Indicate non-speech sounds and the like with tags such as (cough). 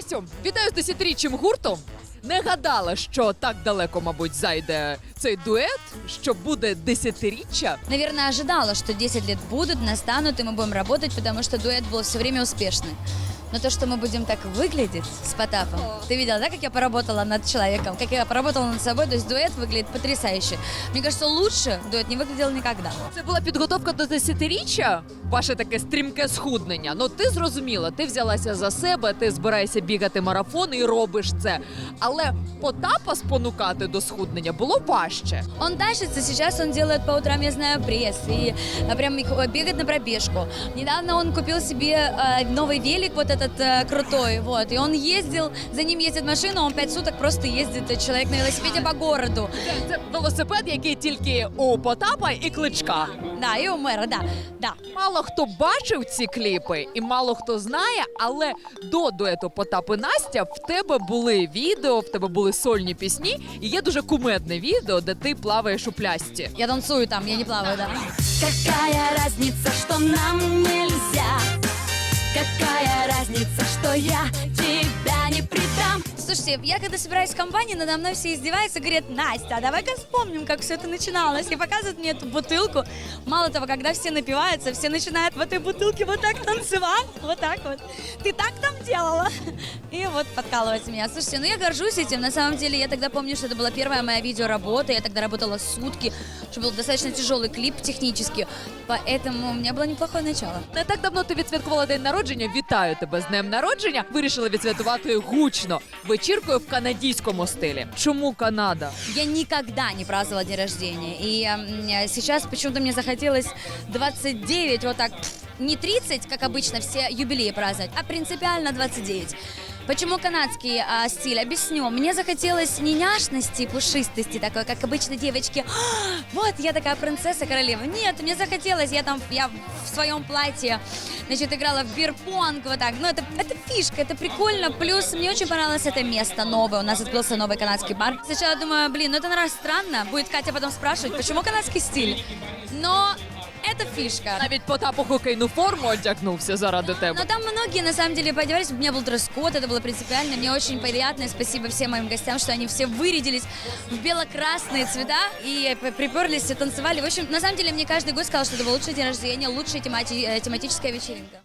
Настю, вітаю з десятиріччям гурту. Не гадала, що так далеко, мабуть, зайде цей дует, що буде десятиріччя. Наверное, ожидала, что 10 лет будут, настанут, и мы будем работать, потому что дуэт был все время успешный. Но то, что мы будем так выглядеть с Потапом, ты видела, да, как я поработала над человеком, как я поработала над собой, то есть дуэт выглядит потрясающе. Мне кажется, лучше дуэт не выглядел никогда. Це була підготовка до десятиріччя, ваше таке стрімке схуднення. Ну ти зрозуміла, ти взялася за себе, ти збираєшся бігати марафон і робиш це. Але Потапа спонукати до схуднення було важче. Он тащится, сейчас он делает по утрам, я знаю, пресс, и а, прям э, бегает на пробежку. Недавно он купил себе э, новый велик, вот этот э, крутой, вот, и он ездил, за ним ездит машина, он пять суток просто ездит, э, человек на велосипеде по городу. Це, це велосипед, який тільки у Потапа і кличка. Да, и у мэра, да, да. Мало хто бачив ці кліпи, і мало хто знає, але до дуету Потап і Настя в тебе були відео, в тебе були сольні пісні, і є дуже кумедне відео, де ти плаваєш у плясті. Я танцую там, я не плаваю, да. Какая разница, что нам нельзя? я тебя не предам? Слушайте, я когда собираюсь в компании, надо мной все издеваются, говорят, Настя, а давай-ка вспомним, как все это начиналось. И показывают мне эту бутылку. Мало того, когда все напиваются, все начинают в этой бутылке вот так танцевать, вот так вот. Ты так там делала? И вот подкалывать меня. Слушайте, ну я горжусь этим. На самом деле, я тогда помню, что это была первая моя видеоработа. Я тогда работала сутки, что был достаточно тяжелый клип технически. Поэтому у меня было неплохое начало. Не так давно ти відсвяткувала день народження. Вітаю тебе з днем народження. Вирішила відсвяткувати гучно вечіркою в канадійському стилі. Чому Канада? Я никогда не праздновала день рождения. И м, сейчас почему-то мне захотелось 29, вот так, не 30, как обычно все юбилеи праздновать, а принципиально 29. Почему канадский а, стиль? Объясню. Мне захотелось не няшности, пушистости, такой, как обычно девочки. «А, (gasps) Вот, я такая принцесса королева. Нет, мне захотелось, я там, я в своем платье, значит, играла в бирпонг, вот так. Ну, это, это фишка, это прикольно. Плюс мне очень понравилось это место новое. У нас открылся новый канадский бар. Сначала думаю, блин, ну это, наверное, странно. Будет Катя потом спрашивать, почему канадский стиль? Но это фишка. Навіть Потап у хокейну форму одягнувся заради тебе. Но там многие, на самом деле, поодевались. У меня был дресс-код, это было принципиально. Мне очень приятно, и спасибо всем моим гостям, что они все вырядились в бело-красные цвета и п- приперлись и танцевали. В общем, на самом деле, мне каждый гость сказал, что это был лучший день рождения, лучшая темати- э, тематическая вечеринка.